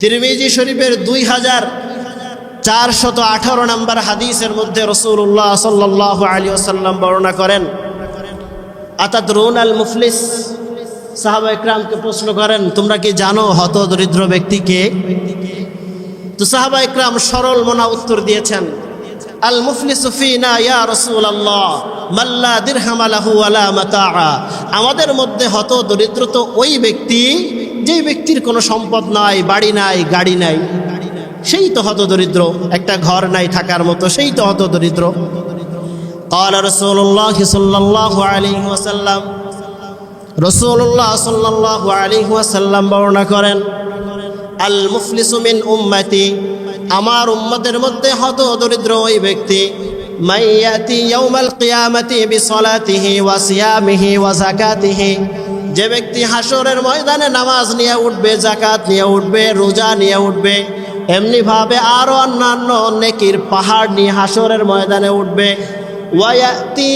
তিরমিজি শরীফের দুই হাজার চারশত আঠারো নম্বর হাদিসের মধ্যে রসুল্লাহ সাল্লাহ আলী আসাল্লাম বর্ণনা করেন আতাদ রুন আল মুফলিস? সাহাবা ইকরামকে প্রশ্ন করেন, তোমরা কি জানো হত দরিদ্র ব্যক্তিকে তো সাহাবা ইকরাম সরল মনা উত্তর দিয়েছেন, আল মুফলিস ফিনা ইয়া রসুল আল্লাহ মাল্লা দিরহাম আলাহু আলা মাতাআ। আমাদের মধ্যে হত দরিদ্র তো ওই ব্যক্তি যে ব্যক্তির কোনো সম্পদ নাই বাড়ি নাই গাড়ি নাই সেই তো হত দরিদ্র একটা ঘর নাই থাকার মতো সেই তো হত দরিদ্র قال رسول الله صلى الله عليه وسلم রসুল্লাহ সাল্লাহ আলী ওয়াসাল্লাম বর্ণনা করেন আল মুফলিসু মিন উম্মতি আমার উম্মতের মধ্যে হত দরিদ্র ওই ব্যক্তি মাইয়াতি ইয়াউমাল কিয়ামতি বিসলাতিহি ওয়া সিয়ামিহি ওয়া যাকাতিহি যে ব্যক্তি হাসরের ময়দানে নামাজ নিয়ে উঠবে জাকাত নিয়ে উঠবে, রোজা নিয়ে উঠবে, এমনিভাবে আরও অন্যান্য নেকির পাহাড় নিয়ে হাসরের ময়দানে উঠবে, ওয়ায়াতি,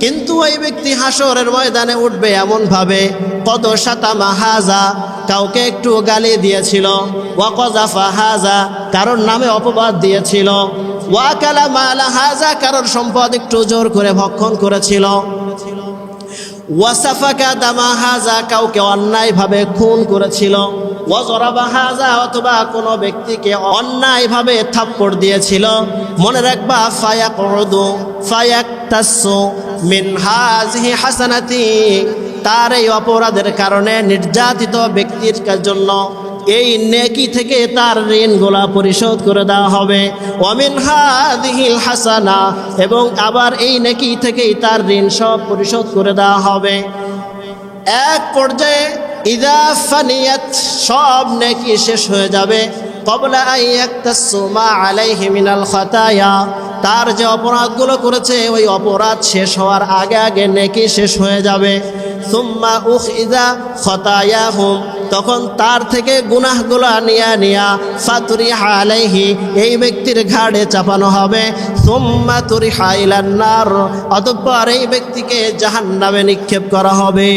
কিন্তু ওই ব্যক্তি হাসরের ময়দানে উঠবে এমনভাবে, কত সাতামা হাজা? কাউকে একটু গালি দিয়েছিল, ওয়াকজাফা হাজা? কারোর নামে অপবাদ দিয়েছিল, ওয়াকালা মালা হাজা? কারোর সম্পদ একটু জোর করে ভক্ষণ করেছিল। ওয়াসাফাকা দামা হাজা, কাউকে অন্যায়ভাবে খুন করেছিল। অথবা কোনো ব্যক্তিকে অন্যায়ভাবে মনে রাখবা ফায়াক ফায়াক তার এই অপরাধের কারণে নির্যাতিত ব্যক্তির জন্য এই নেকি থেকে তার ঋণগুলা পরিশোধ করে দেওয়া হবে। অমিন হাদিহিল হাসানা, এবং আবার এই নেকি থেকেই তার ঋণ সব পরিশোধ করে দেওয়া হবে। এক পর্যায়ে, ইদা ফানিয়াত সব নেকি শেষ হয়ে যাবে। তার যে অপরাধগুলো করেছে, ওই অপরাধ শেষ হওয়ার আগে আগে নেকি শেষ হয়ে যাবে। সুম্মা উখ ইদা খতায়া হুম তখন তার থেকে গুনাহগুলো নিয়া নিয়া ফাতুরি হালেহি এই ব্যক্তির ঘাড়ে চাপানো হবে। সুম্মা তুরি হাইলান্নার অতঃপর এই ব্যক্তিকে জাহান্নামে নিক্ষেপ করা হবে।